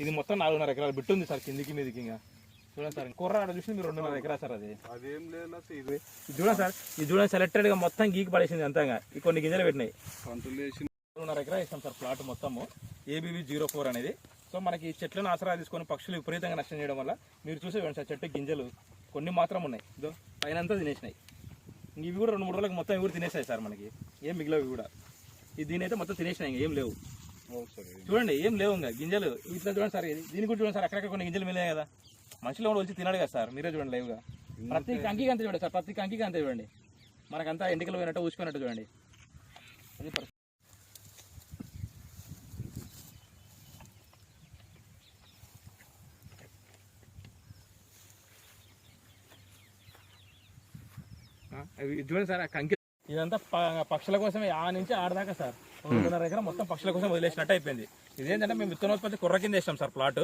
ఇది మొత్తం నాలుగున్నర ఎకరాలు బిట్టు ఉంది సార్ కిందికి మీదికి ఇంకా. చూడండి సార్ కుర్ర ఆడ చూసి మీరు రెండున్నర ఎకరా సార్ అది. అదేం లేదు ఇది. చూడండి సార్ ఇది చూడండి సెలెక్టెడ్గా మొత్తం గీకి పడేసింది అంతగా ఈ కొన్ని గింజలు పెట్టినాయి. రెండున్నర ఎకరా ఇస్తాం సార్ ప్లాట్ మొత్తము. ఏబీవీ జీరో ఫోర్ అనేది. సో మనకి ఈ చెట్లను ఆసరా తీసుకొని పక్షులు విపరీతంగా నష్టం చేయడం వల్ల మీరు చూసే సార్ చెట్టు గింజలు కొన్ని మాత్రం ఉన్నాయి. ఇదో పైన అంతా తినేసినాయి. ఇంక ఇవి కూడా రెండు మూడు రోజులకు మొత్తం ఇవి కూడా తినేసాయి సార్ మనకి. ఏం మిగిలేవు కూడా. ఇది దీని అయితే మొత్తం తినేసినాయి ఇంకా ఏం లేవు. చూడండి ఏం లేవు ఇంకా. గింజలు ఇట్లా చూడండి సార్ ఇది దీని కూడా చూడండి సార్ అక్కడక్కడ కొన్ని గింజలు మిగిలాయి కదా. మనుషులు కూడా వచ్చి తినాడు కదా సార్ మీరే చూడండి లైవ్గా ప్రతి కంకికి అంతే చూడండి సార్ ప్రతి కంకికి అంతే చూడండి. మనకంతా ఎంటికలు పోయినట్టు ఊసిపోయినట్టు చూడండి. అది చూడండి సార్ ఆ కంకి ఇదంతా పక్షుల కోసమే ఆ నుంచి ఆడదాకా సార్. రెండున్నర ఎకరం మొత్తం పక్షుల కోసం వదిలేసినట్టు అయిపోయింది. ఇదేంటంటే మేము విత్తనోత్పత్తి కుర్ర కింద వేసాం సార్ ప్లాట్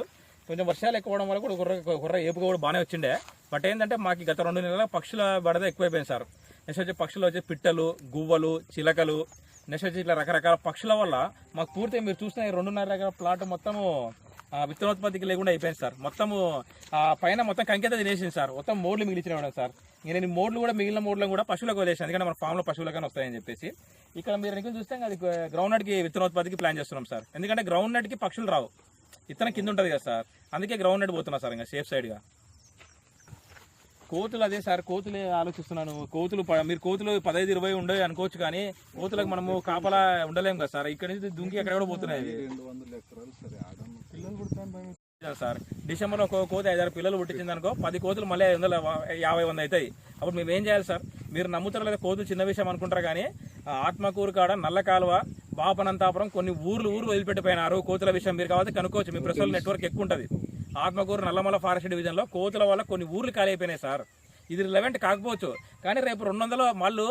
కొంచెం వర్షాలు ఎక్కువ అవడం వల్ల కూడా కుర్ర కుర్ర ఏపుగా కూడా బాగానే వచ్చిండే. బట్ ఏంటంటే మాకు గత రెండు నెలల పక్షుల బడద ఎక్కువైపోయింది సార్. నెక్స్ట్ వచ్చి పక్షులు వచ్చి పిట్టలు గువ్వలు చిలకలు. నెక్స్ట్ వచ్చి ఇట్లా రకరకాల పక్షుల వల్ల మాకు పూర్తిగా మీరు చూసిన రెండున్నర ఎకరం ప్లాట్ మొత్తము విత్తనోత్పత్తికి లేకుండా అయిపోయింది సార్. మొత్తము పైన మొత్తం కంకెత తినేసింది సార్. మొత్తం మోడ్లు మిగిలిచిన సార్. నేను మోడ్లు కూడా మిగిలిన మోడ్లను కూడా పశువులకు వదిలేసాను. ఎందుకంటే మన ఫామ్లో పశువులకైనా వస్తాయని చెప్పేసి. ఇక్కడ మీరు ఎన్నికలు చూస్తే అది గ్రౌండ్ నట్కి విత్తనోత్పత్తికి ప్లాన్ చేస్తున్నాం సార్. ఎందుకంటే గ్రౌండ్ నట్కి పక్షులు రావు. ఇత్తనం కింద ఉంటుంది కదా సార్. అందుకే గ్రౌండ్ నట్ పోతున్నా సార్ ఇంకా సేఫ్ సైడ్గా కోతులు అదే సార్. కోతులే ఆలోచిస్తున్నాను. కోతులు ప- మీరు కోతులు పదహైదు ఇరవై ఉండే అనుకోవచ్చు కానీ కోతులకు మనము కాపలా ఉండలేము కదా సార్. ఇక్కడ నుంచి దుంకి ఎక్కడ కూడా పోతున్నాయి సార్. డిసెంబర్ ఒక కోతి ఐదారు పిల్లలు పుట్టించింది అనుకో పది కోతులు మళ్ళీ ఐదు వందల యాభై వంద అవుతాయి. అప్పుడు మేము ఏం చేయాలి సార్? మీరు నమ్ముతారు లేదా కోతులు చిన్న విషయం అనుకుంటారు కానీ ఆత్మకూరు కాడ నల్ల కాలువ బాపనంతాపురం కొన్ని ఊర్లు ఊర్లు వదిలిపెట్టిపోయినారు కోతుల విషయం మీరు కాబట్టి కనుక్కోవచ్చు. మీ ప్రెస్ నెట్వర్క్ ఎక్కువ ఉంటుంది. ఆత్మకూరు నల్లమల ఫారెస్ట్ డివిజన్లో కోతుల వల్ల కొన్ని ఊర్లు ఖాళీ అయిపోయినాయి సార్. ఇది రిలవెంట్ కాకపోవచ్చు. కానీ రేపు రెండు వందల మళ్ళు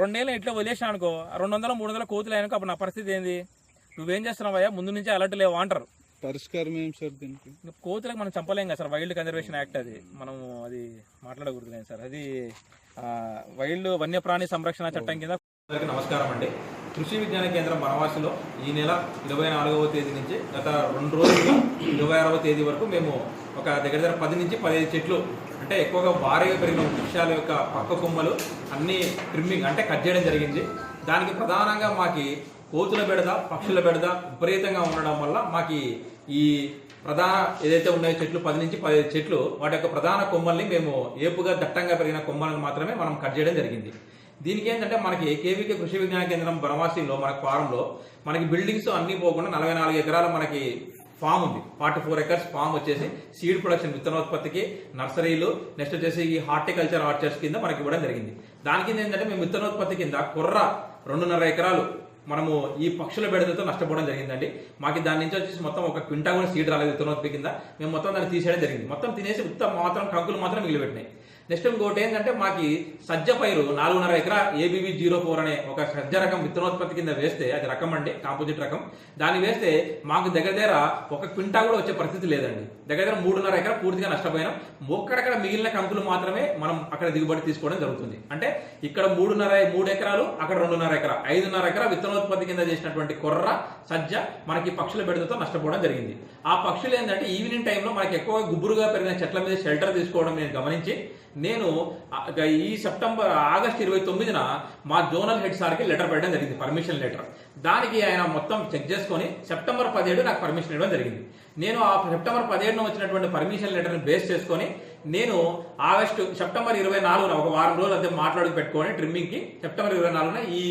రెండేళ్ళు ఇట్లా వదిలేసిన అనుకో రెండు వందల మూడు వందల కోతులు అయినాక అప్పుడు నా పరిస్థితి ఏంది? నువ్వేం చేస్తున్నావయ్యా? ముందు నుంచే అలర్ట్ లేవు అంటారు. పరిష్కారం ఏం సార్ దీనికి? కోతులకు మనం చంపలేం కదా సార్. వైల్డ్ కన్జర్వేషన్ యాక్ట్ అది. మనం అది మాట్లాడకూడదు లేదు సార్. అది ఆ, వైల్డ్ వన్యప్రాణి సంరక్షణ చట్టం కింద నమస్కారం అండి. కృషి విజ్ఞాన కేంద్రం వనవాసిలో ఈ నెల ఇరవై నాలుగవ తేదీ నుంచి గత రెండు రోజులుగా ఇరవై ఆరవ తేదీ వరకు మేము ఒక దగ్గర దగ్గర పది నుంచి పదిహేను చెట్లు అంటే ఎక్కువగా భారీగా పెరిగిన వృక్షాల యొక్క పక్క కొమ్మలు అన్ని ట్రిమ్మింగ్ అంటే కట్ చేయడం జరిగింది. దానికి ప్రధానంగా మాకి కోతుల బెడద పక్షుల బెడద విపరీతంగా ఉండడం వల్ల మాకు ఈ ప్రధాన ఏదైతే ఉన్నాయో చెట్లు పది నుంచి పదిహేను చెట్లు వాటి యొక్క ప్రధాన కొమ్మల్ని మేము ఏపుగా దట్టంగా పెరిగిన కొమ్మలను మాత్రమే మనం కట్ చేయడం జరిగింది. దీనికి ఏంటంటే మనకి కేవీకే కృషి విజ్ఞాన కేంద్రం బనవాసిలో మన ఫారంలో మనకి బిల్డింగ్స్ అన్ని పోకుండా నలభై నాలుగు ఎకరాల మనకి ఫామ్ ఉంది. ఫార్టీ ఫోర్ ఎకర్స్ ఫామ్ వచ్చేసి సీడ్ ప్రొడక్షన్ విత్తనోత్పత్తికి నర్సరీలు నెక్స్ట్ వచ్చేసి ఈ హార్టికల్చర్ ఆర్చర్స్ కింద మనకి ఇవ్వడం జరిగింది. దాని కింద ఏంటంటే మేము విత్తనోత్పత్తి కింద కుర్ర రెండున్నర ఎకరాలు మనము ఈ పక్షుల బెడదతో నష్టపోవడం జరిగిందండి. మాకు దాని నుంచి వచ్చేసి మొత్తం ఒక క్వింటా కూడా సీడ్ రాలేదు విత్తనోత్పత్తి కింద. మేము మొత్తం దాన్ని తీసేయడం జరిగింది. మొత్తం తినేసి ఉత్త మాత్రం కంకులు మాత్రం మిగిలిపెట్టినాయి. నెక్స్ట్ ఇంకోటి ఏంటంటే మాకి సజ్జ పైరు నాలుగున్నర ఎకరా ఏబీవీ జీరో ఫోర్ అనే ఒక సజ్జ రకం విత్తనోత్పత్తి కింద వేస్తే అది రకం అండి కాంపోజిట్ రకం. దాన్ని వేస్తే మాకు దగ్గర దగ్గర ఒక క్వింటా కూడా వచ్చే పరిస్థితి లేదండి. దగ్గర దగ్గర మూడున్నర ఎకరా పూర్తిగా నష్టపోయినాం. ఒక్కడక్కడ మిగిలిన కంకులు మాత్రమే మనం అక్కడ దిగుబడి తీసుకోవడం జరుగుతుంది. అంటే ఇక్కడ మూడున్నర మూడు ఎకరాలు అక్కడ రెండున్నర ఎకరా. ఐదున్నర ఎకరా విత్తనోత్పత్తి కింద చేసినటువంటి కొర్ర సజ్జ మనకి పక్షుల బెడదతో నష్టపోవడం జరిగింది. ఆ పక్షులు ఏంటంటే ఈవినింగ్ టైంలో మనకి ఎక్కువ గుబురుగా పెరిగిన చెట్ల మీద షెల్టర్ తీసుకోవడం నేను గమనించి నేను ఈ సెప్టెంబర్ ఆగస్ట్ ఇరవై తొమ్మిదిన మా జోనల్ హెడ్ సార్కి లెటర్ పెట్టడం జరిగింది పర్మిషన్ లెటర్. దానికి ఆయన మొత్తం చెక్ చేసుకొని సెప్టెంబర్ పదిహేడు నాకు పర్మిషన్ ఇవ్వడం జరిగింది. నేను ఆ సెప్టెంబర్ పదిహేడున వచ్చినటువంటి పర్మిషన్ లెటర్ని బేస్ చేసుకొని నేను ఆగస్టు సెప్టెంబర్ ఇరవై నాలుగున ఒక వారం రోజులు అంతే మాట్లాడి పెట్టుకొని ట్రిమ్మింగ్కి సెప్టెంబర్ ఇరవై నాలుగున ఈ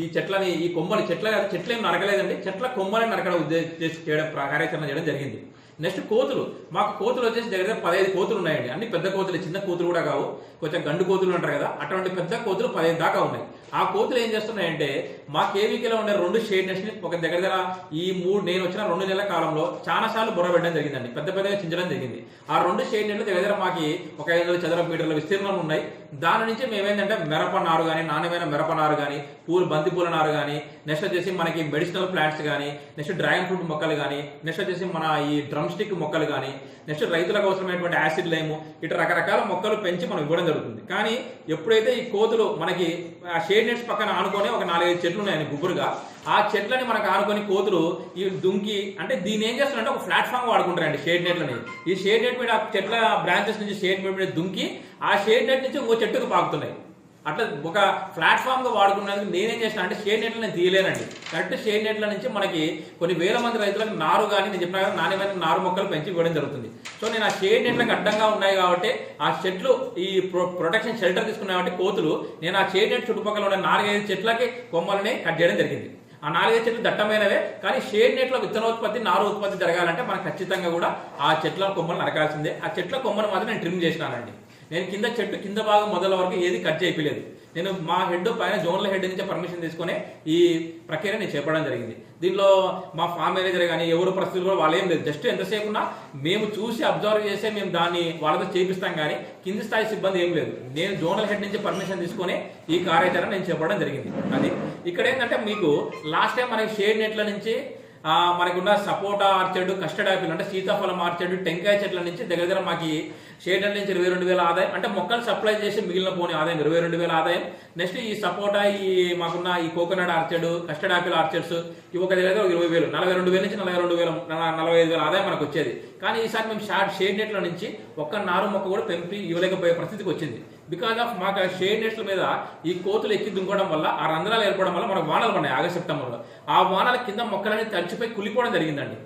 ఈ చెట్లని ఈ కొమ్మలు చెట్ల చెట్లేం నరకలేదండి. చెట్ల కొమ్మలని నరకడం ఉద్దేశం చేయడం కార్యాచరణ చేయడం జరిగింది. నెక్స్ట్ కోతులు. మాకు కోతులు వచ్చేసి దగ్గర దగ్గర పదహైదు కోతులు ఉన్నాయండి. అన్ని పెద్ద కోతులు చిన్న కోతులు కూడా కావు. కొంచెం గండు కోతులు ఉంటారు కదా అటువంటి పెద్ద కోతులు పదిహేను దాకా ఉన్నాయి. ఆ కోతులు ఏం చేస్తున్నాయంటే మా కేవీకేలో ఉండే రెండు షేడ్ నెట్స్ని ఒక దగ్గర దగ్గర ఈ మూడు నేను వచ్చిన రెండు నెలల కాలంలో చాలా సార్లు బుర్ర పెట్టడం జరిగిందండి. పెద్ద పెద్దగా చించడం జరిగింది. ఆ రెండు షేడ్ నెట్లు దగ్గర దగ్గర మాకు ఒక ఐదు వందల చదరపు మీటర్ల విస్తీర్ణం ఉన్నాయి. దాని నుంచి మేమేంటంటే మిరప నారు కానీ నాణ్యమైన మిరప నారు కానీ పూలు బంతి పూల నారు కానీ నెక్స్ట్ వచ్చేసి మనకి మెడిసినల్ ప్లాంట్స్ కానీ నెక్స్ట్ డ్రాగన్ ఫ్రూట్ మొక్కలు కానీ నెక్స్ట్ వచ్చేసి మన ఈ డ్రమ్ స్టిక్ మొక్కలు కానీ నెక్స్ట్ రైతులకు అవసరమైనటువంటి యాసిడ్ లైము ఇటు రకరకాల మొక్కలు పెంచి మనం ఇవ్వడం జరుగుతుంది. కానీ ఎప్పుడైతే ఈ కోతులు మనకి ఆ షేడ్ నెట్స్ పక్కన ఆనుకొని ఒక నాలుగైదు చెట్లు ఉన్నాయని గుబురుగా ఆ చెట్లని మనకు ఆనుకొని కోతులు ఈ దుంకి అంటే దీన్ని ఏం చేస్తారంటే ఒక ప్లాట్ఫామ్ వాడుకుంటారండి షేడ్ నెట్లని ఈ షేడ్ నెట్ మీద చెట్ల బ్రాంచెస్ నుంచి షేడ్ నెట్ మీద దుంకి ఆ షేడ్ నెట్ నుంచి ఓ చెట్టుకు పాకుతున్నాయి. అట్లా ఒక ప్లాట్ఫామ్గా వాడుకున్నందుకు నేనేం చేసిన అంటే షేడ్ నెట్లు నేను తీయలేనండి. కరెక్ట్ షేడ్ నెట్ల నుంచి మనకి కొన్ని వేల మంది రైతులకు నారు కానీ నేను చెప్పిన కదా నాణ్యమైన నారు మొక్కలు పెంచి ఇవ్వడం జరుగుతుంది. సో నేను ఆ షేడ్ నెట్లకు అడ్డంగా ఉన్నాయి కాబట్టి ఆ చెట్లు ఈ ప్రొ- ప్రొటెక్షన్ షెల్టర్ తీసుకున్నాయి కాబట్టి కోతులు నేను ఆ షేడ్ నెట్ చుట్టుపక్కల ఉన్న నాలుగైదు చెట్లకి కొమ్మలని కట్ చేయడం జరిగింది. ఆ నాలుగైదు చెట్లు దట్టమైనవే కానీ షేడ్ నెట్లో విత్తనోత్పత్తి నారు ఉత్పత్తి జరగాలంటే మనకు ఖచ్చితంగా కూడా ఆ చెట్ల కొమ్మలు నరకాల్సిందే. ఆ చెట్ల కొమ్మను మాత్రం నేను ట్రిమ్ చేసినానండి. నేను కింద చెట్టు కింద భాగం మొదల వరకు ఏది కట్ చేయలేదు నేను మా హెడ్ పైన జోన్ల హెడ్ నుంచి పర్మిషన్ తీసుకునే ఈ ప్రక్రియ నేను చేపడం జరిగింది. దీనిలో మా ఫామ్ మేనేజర్ కానీ ఎవరు పరిస్థితులు కూడా వాళ్ళు ఏం లేదు. జస్ట్ ఎంతసేపు ఉన్నా మేము చూసి అబ్జర్వ్ చేసే మేము దాన్ని వాళ్ళతో చేపిస్తాం కానీ కింది స్థాయి సిబ్బంది ఏం లేదు. నేను జోనల్ హెడ్ నుంచి పర్మిషన్ తీసుకొని ఈ కార్యాచరణ నేను చెప్పడం జరిగింది. అది ఇక్కడ ఏంటంటే మీకు లాస్ట్ టైం మనకి షేడ్ నెట్ల నుంచి మనకున్న సపోటా ఆర్చర్డ్ కస్టర్డ్ యాపిల్ అంటే సీతాఫలం ఆర్చర్డ్ టెంకాయ చెట్ల నుంచి దగ్గర దగ్గర మాకు షేడర్ నుంచి ఇరవై రెండు వేల ఆదాయం. అంటే మొక్కలు సప్లై చేసి మిగిలిన పోనీ ఆదాయం ఇరవై రెండు వేల ఆదాయం. నెక్స్ట్ ఈ సపోటా ఈ మాకున్న ఈ coconut orchard custard apple orchards ఇవి ఒక దగ్గర ఇరవై వేలు నలభై రెండు వేల నుంచి నలభై రెండు వేల నలభై ఐదు వేల ఆదాయం మనకు వచ్చేది. కానీ ఈసారి మేము షార్ట్ షేడ్ నెట్ల నుంచి ఒక్క నారు మొక్క కూడా పెంపి ఇవ్వలేకపోయే పరిస్థితికి వచ్చింది. బికాస్ ఆఫ్ మాకు షేడ్ నెట్ల మీద ఈ కోతులు ఎక్కి దుంకడం వల్ల ఆ రంధ్రాలు ఏర్పడడం వల్ల మనకు వానలు పడినాయి ఆగస్ట్ సెప్టెంబర్లో. ఆ వానల కింద మొక్కలన్నీ తడిచిపోయి కులిపోవడం జరిగిందండి.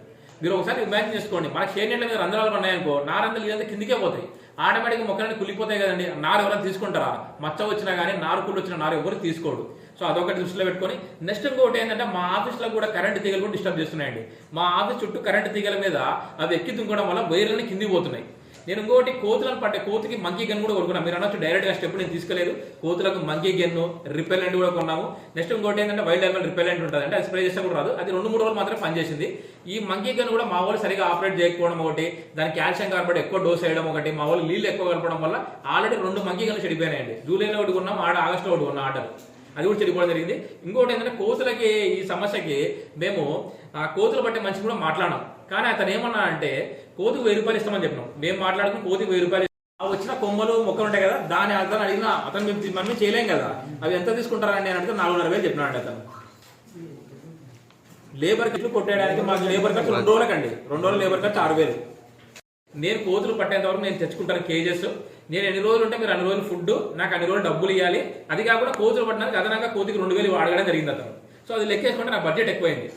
మీరు ఒకసారి ఇమాజిన్ చేసుకోండి మనకి షేడ్ నెట్ల మీద రంధ్రాలు పడినాయనుకో నారంధ్రాలు ఇదంతా కిందికే పోతాయి. ఆటోమేటిక్గా మొక్కలన్నీ కులిపోతాయి కదండి. నారు ఎవరైనా తీసుకుంటారా? మచ్చ వచ్చినా కానీ నారు కుళ్ళు వచ్చిన నారు ఎవరు తీసుకోడు. సో అదొకటి దృష్టిలో పెట్టుకొని నెక్స్ట్ ఇంకోటి ఏంటంటే మా ఆఫీస్లో కూడా కరెంట్ తీగలు కూడా డిస్టర్బ్ చేస్తున్నాయండి. మా ఆఫీస్ చుట్టూ కరెంట్ తీగల మీద అవి ఎక్కి దుంకడం వల్ల వైర్లన్నీ కింది పోతున్నాయి. నేను ఇంకోటి కోతులను పట్టే కోతికి మంకీ గన్ కూడా కొనుక్కున్నాను మీరు అనొచ్చు డైరెక్ట్గా స్టెప్ నేను తీసుకోలేదు. కోతులకు మంకీ గన్ రిపెలెంట్ కూడా కొన్నాము. నెక్స్ట్ ఇంకోటి ఏంటంటే వైల్డ్ యానిమల్ రిపెలెంట్ ఉంటుంది. అంటే అది స్ప్రే చేస్తే కూడా రాదు. అది రెండు మూడు రోజులు మాత్రమే పనిచేసింది. ఈ మంకీ గన్ కూడా మా వాళ్ళు సరిగా ఆపరేట్ చేయకపోవడం ఒకటి దాని కాల్షియం కార్బోడ్ ఎక్కువ డోస్ వేయడం ఒకటి మా వాళ్ళు నీళ్ళు ఎక్కువ కలపడం వల్ల ఆల్రెడీ రెండు మంకీ గన్లు చెడిపోయినాయండి. జూలైలో ఒకటి కొన్నాం ఆడ ఆగస్టులో ఒకటి కొన్నాం ఆర్డర్. అది కూడా చెడిపోవడం జరిగింది. ఇంకోటి ఏంటంటే కోతులకి ఈ సమస్యకి మేము ఆ కోతులు బట్టి మనిషి కూడా మాట్లాడాం కానీ అతను ఏమన్నా అంటే కోతికి వెయ్యి రూపాయలు ఇస్తామని చెప్పినాం. మేము మాట్లాడుకుని కోతికి వెయ్యి రూపాయలు ఆ వచ్చిన కొమ్మలు మొక్కలు ఉంటాయి కదా దాని అర్థం అడిగిన అతను మేము మనం చేయలేం కదా. అవి ఎంత తీసుకుంటారని నేను అడిగితే నాలుగున్నర వేలు చెప్పినాడు అతను. లేబర్ ఖర్చు కొట్టేయడానికి మాకు లేబర్ ఖర్చు రెండు రోజులకండి. రెండు రోజులు లేబర్ ఖర్చు ఆరు వేలు. నేను కోతులు పట్టేంత వరకు నేను తెచ్చుకుంటాను కేజెస్. నేను ఎన్ని రోజులు ఉంటే మీరు అన్ని రోజులు ఫుడ్ నాకు అన్ని రోజులు డబ్బులు ఇవ్వాలి అది కాకుండా కోతులు పట్టడానికి అదనంగా కోతికి రెండు వేలు అడగడం జరిగింది అతను. సో అది లెక్కేసుకుంటే నా బడ్జెట్ ఎక్కువైంది.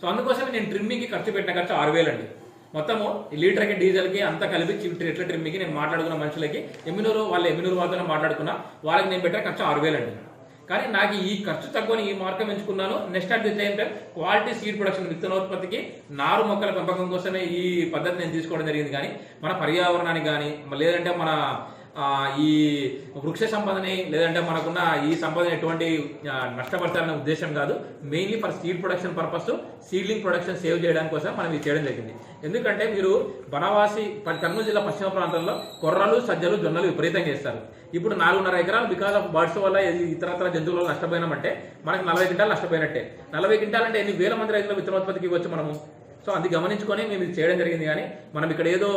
సో అందుకోసమే నేను ట్రిమ్మింగ్కి ఖర్చు పెట్టిన ఖర్చు ఆరు వేలు అండి మొత్తము ఈ లీటర్కి డీజిల్కి అంతా కలిపి చి- ఎట్ల ట్రిమ్మింగ్కి నేను మాట్లాడుకున్న మనుషులకి ఎమ్మినూరు వాళ్ళ ఎమ్మినూరు వాళ్ళతో మాట్లాడుకున్నా. వాళ్ళకి నేను పెట్టిన ఖర్చు ఆరు వేలు అండి. కానీ నాకు ఈ ఖర్చు తక్కువని ఈ మార్గం ఎంచుకున్నాను. Next at the same time quality seed production విత్తనోత్పత్తికి నారు మొక్కల పెంపకం కోసమే ఈ పద్ధతి నేను తీసుకోవడం జరిగింది. కానీ మన పర్యావరణానికి కానీ లేదంటే మన ఈ వృక్ష సంపదని లేదంటే మనకున్న ఈ సంపదని ఎటువంటి నష్టపడతారనే నష్టపరచాలనే ఉద్దేశం కాదు. Mainly for seed production purpose seedling production save చేయడానికి కోసం మనం ఇది చేయడం జరిగింది. ఎందుకంటే మీరు బనవాసి కర్నూలు జిల్లా పశ్చిమ ప్రాంతంలో కొర్రలు సజ్జలు జొన్నలు విపరీతంగా చేస్తారు. ఇప్పుడు నాలుగున్నర ఎకరాలు బికాస్ ఆఫ్ బర్డ్స్ వల్ల ఇతరత్ర జంతువుల నష్టపోయినామంటే మనకు నలభై క్వింటాలు నష్టపోయినట్టే. నలభై క్వింటాలు అంటే ఎన్ని వేల మంది రైతుల విత్తనోత్పత్తికి ఇవ్వచ్చు మనము? సో అది గమనించుకొని మేము ఇది చేయడం జరిగింది కానీ మనం ఇక్కడ ఏదో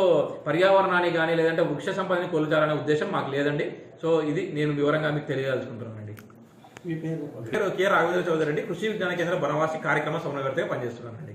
పర్యావరణాన్ని కానీ లేదంటే వృక్ష సంపదని కొలుచాలనే ఉద్దేశం మాకు లేదండి. సో ఇది నేను వివరంగా మీకు తెలియదలుచుకుంటున్నానండి మీ పేరు? పేరు కె. రాఘవేంద్ర చౌదరి అండి. కృషి విజ్ఞాన కేంద్ర బనవాసి కార్యక్రమ సమన్వయకర్తగా పనిచేస్తున్నానండి.